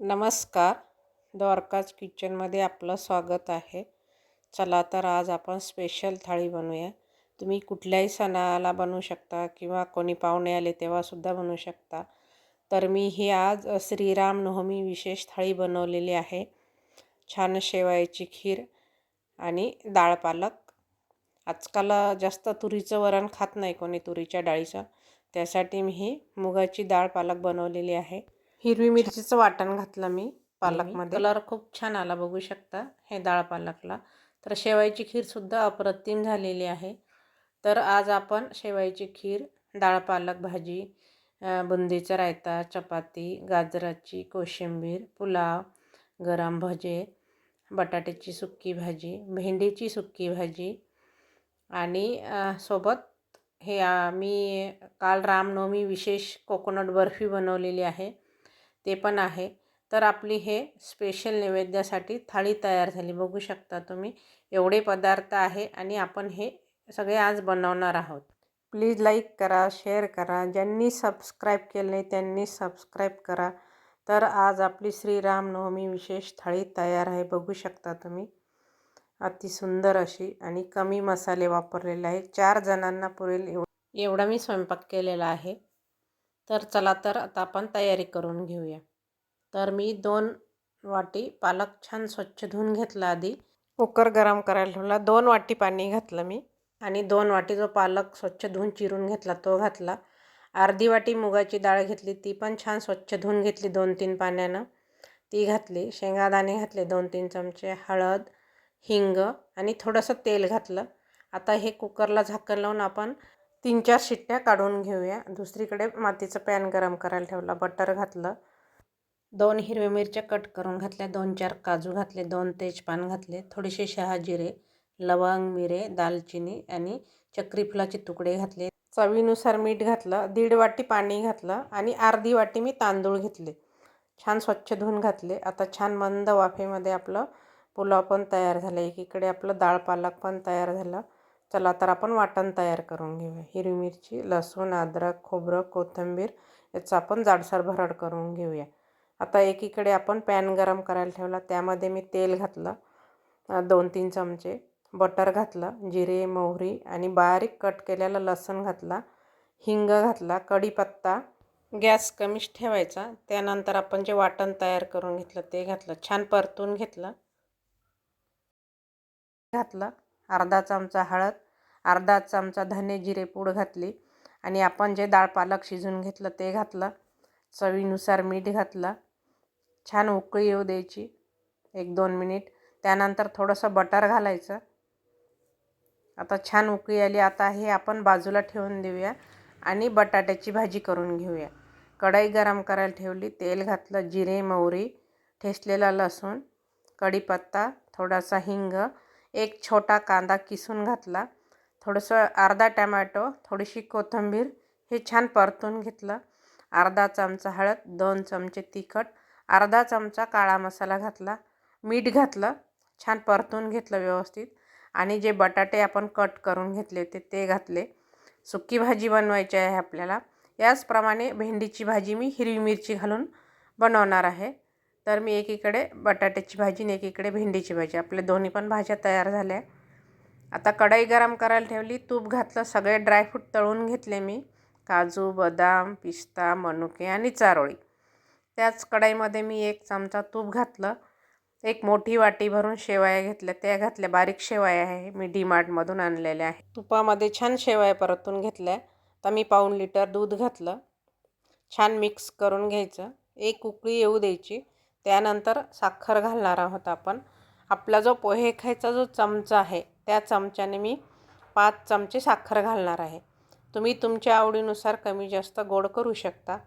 नमस्कार. द्वारकाज किचनमध्ये आपलं स्वागत आहे. चला तर आज आपण स्पेशल थाळी बनवूया. तुम्ही कुठल्याही सणाला बनवू शकता किंवा कोणी पाहुणे आले तेव्हासुद्धा बनवू शकता. तर मी ही आज श्रीराम नवमी विशेष थाळी बनवलेली आहे. छान शेवायची खीर आणि डाळ पालक. आजकाल जास्त तुरीचं वरण खात नाही कोणी तुरीच्या डाळीचं. त्यासाठी मी ही मुगाची डाळ पालक बनवलेली आहे. हिरवी मिरचीचं वाटण घातलं मी पालकमध्ये. कलर खूप छान आला बघू शकता हे डाळ पालकला. तर शेवायची खीरसुद्धा अप्रतिम झालेली आहे. तर आज आपण शेवायची खीर डाळ पालक भाजी बुंदीचा रायता चपाती गाजराची कोशिंबीर पुलाव गरम भजे बटाट्याची सुक्की भाजी भेंडीची सुक्की भाजी आणि सोबत हे मी काल रामनवमी विशेष कोकोनट बर्फी बनवलेली आहे. ते पण आहे. तर आपली हे स्पेशल नैवेद्यासाठी थाळी तयार झाली. बघू शकता तुम्ही एवढे पदार्थ आहे आणि आपण हे सगळे आज बनवणार आहोत. प्लीज लाईक करा शेअर करा. ज्यांनी सबस्क्राईब केलं नाही त्यांनी सबस्क्राईब करा. तर आज आपली श्रीरामनवमी विशेष थाळी तयार आहे. बघू शकता तुम्ही. अति सुंदर अशी आणि कमी मसाले वापरलेले आहे. चार जणांना पुरेल एव एवढा मी स्वयंपाक केलेला आहे. तर चला तर आता आपण तयारी करून घेऊया. तर मी दोन वाटी पालक छान स्वच्छ धुवून घेतला आधी. कुकर गरम करायला ठेवला. दोन वाटी पाणी घातलं मी. आणि दोन वाटी जो पालक स्वच्छ धुवून चिरून घेतला तो घातला. अर्धी वाटी मुगाची डाळ घेतली. ती पण छान स्वच्छ धुवून घेतली दोन तीन पाण्यानं. ती घातली. शेंगादाणे घातले दोन तीन चमचे. हळद हिंग आणि थोडंसं तेल घातलं. आता हे कुकरला झाकण लावून आपण तीन चार शिट्ट्या काढून घेऊया. दुसरीकडे मातीचं पॅन गरम करायला ठेवला बटर घातलं. दोन हिरव्या मिरच्या कट करून घातल्या दोन चार काजू घातले दोन तेजपान घातले थोडेसे शहाजिरे लवंग मिरे दालचिनी आणि चक्री फुलाचे तुकडे घातले. चवीनुसार मीठ घातलं दीड वाटी पाणी घातलं आणि अर्धी वाटी मी तांदूळ घेतले. छान स्वच्छ धुवून घातले. आता छान मंद वाफेमध्ये आपलं पुलाव पण तयार झालं. एकीकडे आपलं डाळ पालक पण तयार झालं. चला तर आपण वाटण तयार करून घेऊया. हिरवी मिरची लसूण अद्रक खोबरं कोथिंबीर याचं आपण जाडसर भरड करून घेऊया. आता एकीकडे आपण पॅन गरम करायला ठेवला. त्यामध्ये मी तेल घातलं दोन तीन चमचे. बटर घातलं जिरे मोहरी आणि बारीक कट केलेला लसूण घातला हिंग घातला कढीपत्ता गॅस कमीच ठेवायचा. त्यानंतर आपण जे वाटण तयार करून घेतलं ते घातलं. छान परतून घेतलं. घातलं. अर्धा चमचा हळद अर्धा चमचा धने जिरे पूड घातली आणि आपण जे डाळ पालक शिजून घेतलं ते घातलं. चवीनुसार मीठ घातलं. छान उकळी येऊ द्यायची. एक दोन मिनिट. त्यानंतर थोडंसं बटर घालायचं. आता छान उकळी आली. आता हे आपण बाजूला ठेवून देऊया आणि बटाट्याची भाजी करून घेऊया. कढई गरम करायला ठेवली. तेल घातलं. जिरे मोहरी ठेसलेला लसूण कढीपत्ता थोडासा हिंग एक छोटा कांदा किसून घातला. थोडंसं अर्धा टमॅटो थोडीशी कोथिंबीर हे छान परतून घेतलं. अर्धा चमचा हळद दोन चमचे तिखट अर्धा चमचा काळा मसाला घातला. मीठ घातलं छान परतून घेतलं व्यवस्थित. आणि जे बटाटे आपण कट करून घेतले होते ते घातले. सुकी भाजी बनवायची आहे आपल्याला. याचप्रमाणे भेंडीची भाजी मी हिरवी मिरची घालून बनवणार आहे. तर मी एकीकडे बटाट्याची भाजी आणि एकीकडे भेंडीची भाजी. आपल्या दोन्ही पण भाज्या तयार झाल्या. आता कढई गरम करायला ठेवली. तूप घातलं. सगळे ड्रायफ्रूट तळून घेतले मी. काजू बदाम पिस्ता मनुके आणि चारोळी. त्याच कढईमध्ये मी एक चमचा तूप घातलं. एक मोठी वाटी भरून शेवाया घेतल्या. त्या घातल्या. बारीक शेवाया आहे. मी डी मार्टमधून आणलेल्या आहे तुपामध्ये छान शेवाया परतून घेतल्या. तर मी पाऊण लिटर दूध घातलं. छान मिक्स करून घ्यायचं. एक उकळी येऊ द्यायची. त्यानंतर साखर घालणार आहोत आपण. आपला जो पोहे खायचा जो चमचा आहे त्या चमच्याने मी पाच चमचे साखर घालणार आहे. तुम्ही तुमच्या आवडीनुसार कमी जास्त गोड करू शकता.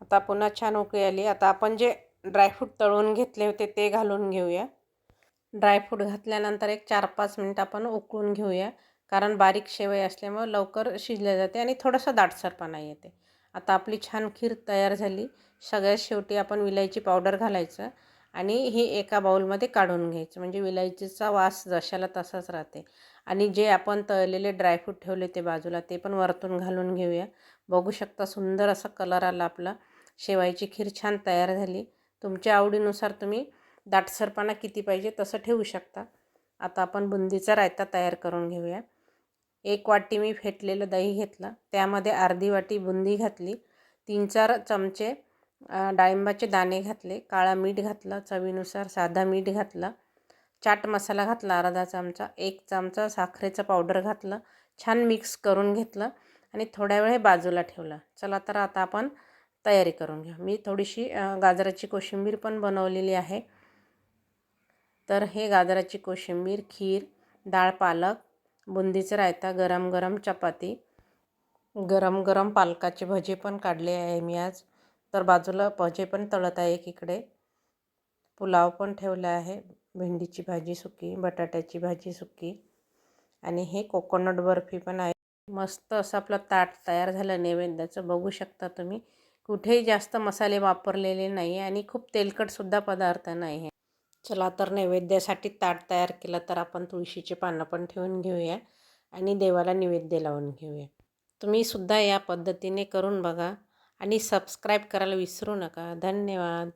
आता पुन्हा छान उकळी आली. आता आपण जे ड्रायफ्रूट तळून घेतले होते ते घालून घेऊया. ड्रायफ्रूट घातल्यानंतर एक चार पाच मिनिट आपण उकळून घेऊया. कारण बारीक शेवई असल्यामुळे लवकर शिजले जाते आणि थोडंसं दाटसरपणा येते. आता आपली छान खीर तयार झाली. सगळ्यात शेवटी आपण विलायची पावडर घालायचं आणि हे एका बाऊलमध्ये काढून घ्यायचं. म्हणजे विलायचीचा वास जशाला तसाच राहते. आणि जे आपण तळलेले ड्रायफ्रूट ठेवले ते बाजूला ते पण वरतून घालून घेऊया. बघू शकता सुंदर असा कलर आला आपला. शेवायची खीर छान तयार झाली. तुमच्या आवडीनुसार तुम्ही दाटसरपणा किती पाहिजे तसं ठेवू शकता. आता आपण बुंदीचा रायता तयार करून घेऊया. एक वाटी मी फेटलेलं दही घेतलं. त्यामध्ये अर्धी वाटी बुंदी घातली. तीन चार चमचे डाळिंबाचे दाणे घातले. काळा मीठ घातलं. चवीनुसार साधा मीठ घातलं. चाट मसाला घातला अर्धा चमचा. एक चमचा साखरेचं पावडर घातलं. छान मिक्स करून घेतलं आणि थोड्या वेळ बाजूला ठेवलं. चला तर आता आपण तयारी करून घ्या मी थोडीशी गाजराची कोशिंबीर पण बनवलेली आहे. तर हे गाजराची कोशिंबीर खीर डाळ पालक बुंदीचं रायता गरम गरम चपाती गरम गरम पालकाचे भजे पण काढले आहे मी आज. तर बाजूला भजे पण तळत आहे एकीकडे. पुलाव पण ठेवला आहे. भेंडीची भाजी सुकी बटाट्याची भाजी सुकी. आणि हे कोकोनट बर्फी पण आहे. मस्त असं आपलं ताट तयार झालं नैवेद्याचं. बघू शकता तुम्ही. कुठेही जास्त मसाले वापरलेले नाही आणि खूप तेलकटसुद्धा पदार्थ नाही आहे. चला तर नैवेद्यासाठी ताट तयार केलं तर आपण तुळशीचे पानं पण ठेवून घेऊया आणि देवाला नैवेद्य लावून घेऊया. तुम्हीसुद्धा या पद्धतीने करून बघा आणि सबस्क्राईब करायला विसरू नका. धन्यवाद.